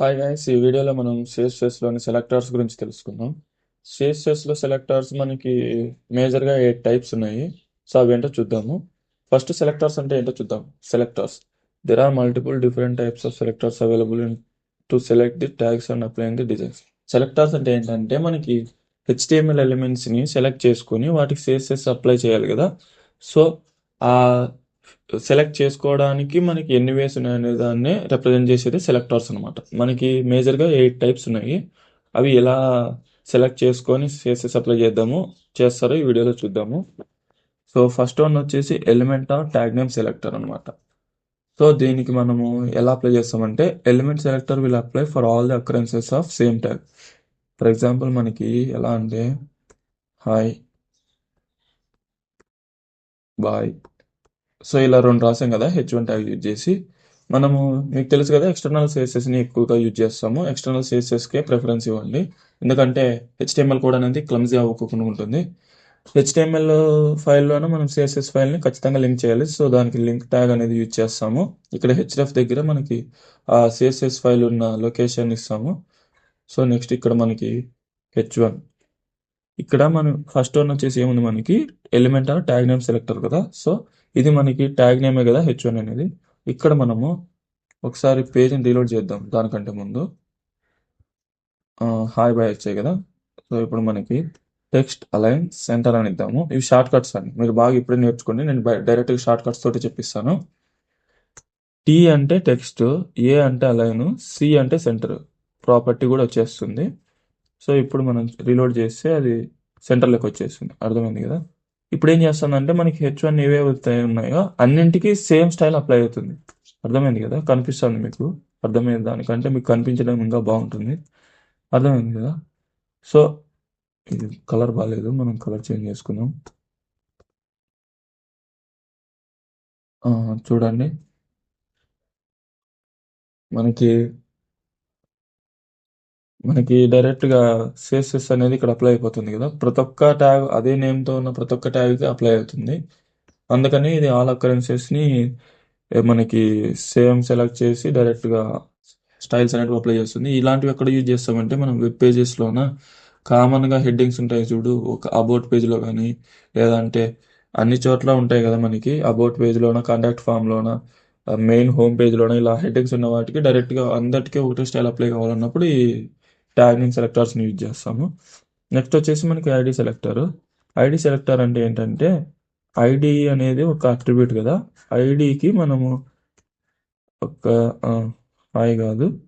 Hi guys ఈ వీడియోలో మనం సిఎస్ఎస్లోని సెలెక్టర్స్ గురించి తెలుసుకుందాం. సిఎస్ఎస్లో సెలెక్టర్స్ మనకి మేజర్గా ఎయిట్ టైప్స్ ఉన్నాయి? సో అవి ఏంటో చూద్దాము. ఫస్ట్ సెలెక్టర్స్ అంటే ఏంటో చూద్దాం. Selectors there are multiple different types of selectors available in to select the tags and apply the designs selectors అంటే ఏంటంటే మనకి హెచ్టిఎంఎల్ ఎలిమెంట్స్ని సెలెక్ట్ చేసుకొని వాటికి సిఎస్ఎస్ అప్లై చేయాలి కదా. సో ఆ సెలెక్ట్ చేసుకోవడానికి మనకి ఎన్ని వేస్ ఉన్నాయనే దాన్ని రిప్రజెంట్ చేసేది సెలెక్టర్స్ అనమాట మనకి మేజర్గా ఎయిట్ టైప్స్ ఉన్నాయి. అవి ఎలా సెలెక్ట్ చేసుకొని చేసి సప్లై చేద్దాము చేస్తారో ఈ వీడియోలో చూద్దాము. సో ఫస్ట్ వన్ వచ్చేసి element or tag name selector అనమాట సో దీనికి మనము ఎలా అప్లై చేస్తామంటే element selector will apply for all the occurrences of same tag for example మనకి ఎలా అంటే హాయ్ బాయ్ సో ఇలా రెండు రాసాం కదా హెచ్ వన్ ట్యాగ్ యూజ్ చేసి. మనము మీకు తెలుసు కదా ఎక్స్టర్నల్ సిఎస్ఎస్ని ఎక్కువగా యూజ్ చేస్తాము. ఎక్స్టర్నల్ సిఎస్ఎస్కే ప్రిఫరెన్స్ ఇవ్వండి. ఎందుకంటే హెచ్టిఎంఎల్ కూడా అనేది క్లమ్జీ అవ్వకుండా ఉంటుంది. హెచ్టిఎంఎల్ ఫైల్లోనే మనం సిఎస్ఎస్ ఫైల్ని ఖచ్చితంగా లింక్ చేయాలి. సో దానికి లింక్ ట్యాగ్ అనేది యూజ్ చేస్తాము. ఇక్కడ హెచ్డిఎఫ్ దగ్గర మనకి ఆ సిఎస్ఎస్ ఫైల్ ఉన్న లొకేషన్ ఇస్తాము. సో నెక్స్ట్ ఇక్కడ మనకి హెచ్ వన్ ఇక్కడ మనం ఫస్ట్ వన్ వచ్చేసి ఏముంది మనకి? Element or tag name selector కదా. సో ఇది మనకి ట్యాగ్ నేమే కదా హెచ్ వన్ అనేది. ఇక్కడ మనము ఒకసారి పేజ్ని రీలోడ్ చేద్దాం దానికంటే ముందు. హాయ్ బాయ్ వచ్చాయి కదా. సో ఇప్పుడు మనకి టెక్స్ట్ అలైన్ సెంటర్ అని ఇద్దాము. ఇవి షార్ట్ కట్స్ అని. మీరు బాగా ఇప్పుడే నేర్చుకోండి. నేను డైరెక్ట్గా షార్ట్ కట్స్ తోటి చెప్పిస్తాను. టీ అంటే టెక్స్ట్ ఏ అంటే అలైన్ సి అంటే సెంటర్ ప్రాపర్టీ కూడా వచ్చేస్తుంది. సో ఇప్పుడు మనం రీలోడ్ చేస్తే అది సెంటర్లోకి వచ్చేస్తుంది. అర్థమైంది కదా? ఇప్పుడు ఏం చేస్తుందంటే మనకి హెచ్ వన్ ఏవేవైతే ఉన్నాయో అన్నింటికి సేమ్ స్టైల్ అప్లై అవుతుంది. అర్థమైంది కదా? కనిపిస్తుంది మీకు? అర్థమైంది? దానికంటే మీకు కనిపించడం ఇంకా బాగుంటుంది. అర్థమైంది కదా? సో ఇది కలర్ బాగాలేదు మనం కలర్ చేంజ్ చేసుకుందాం. చూడండి. మనకి మనకి డైరెక్ట్గా సిఎస్ఎస్ అనేది ఇక్కడ అప్లై అయిపోతుంది కదా. ప్రతి ఒక్క ట్యాగ్ అదే నేమ్తో ఉన్న ప్రతి ఒక్క ట్యాగ్కి అప్లై అవుతుంది. అందుకని ఇది ఆల్ అకరెన్సెస్ని మనకి సేమ్ సెలెక్ట్ చేసి డైరెక్ట్గా స్టైల్స్ అనేటివి అప్లై చేస్తుంది. ఇలాంటివి ఎక్కడ యూజ్ చేస్తామంటే మనం వెబ్ పేజెస్లోన కామన్గా హెడ్డింగ్స్ ఉంటాయి చూడు. ఒక అబౌట్ పేజ్లో కానీ లేదంటే అన్ని చోట్ల ఉంటాయి కదా మనకి. అబౌట్ పేజ్లోన కాంటాక్ట్ ఫామ్లోన మెయిన్ హోమ్ పేజ్లోన ఇలా హెడ్డింగ్స్ ఉన్న వాటికి డైరెక్ట్గా అందరికీ ఒకటే స్టైల్ అప్లై కావాలన్నప్పుడు ఈ ట్యాగ్ నేమ్ సెలెక్టర్స్ని యూజ్ చేస్తాము. నెక్స్ట్ వచ్చేసి మనకి ఐడి సెలెక్టర్. ఐడి సెలెక్టర్ అంటే ఏంటంటే ఐడి అనేది ఒక అట్రిబ్యూట్ కదా. ఐడికి మనము ఒక ఐ కాదు.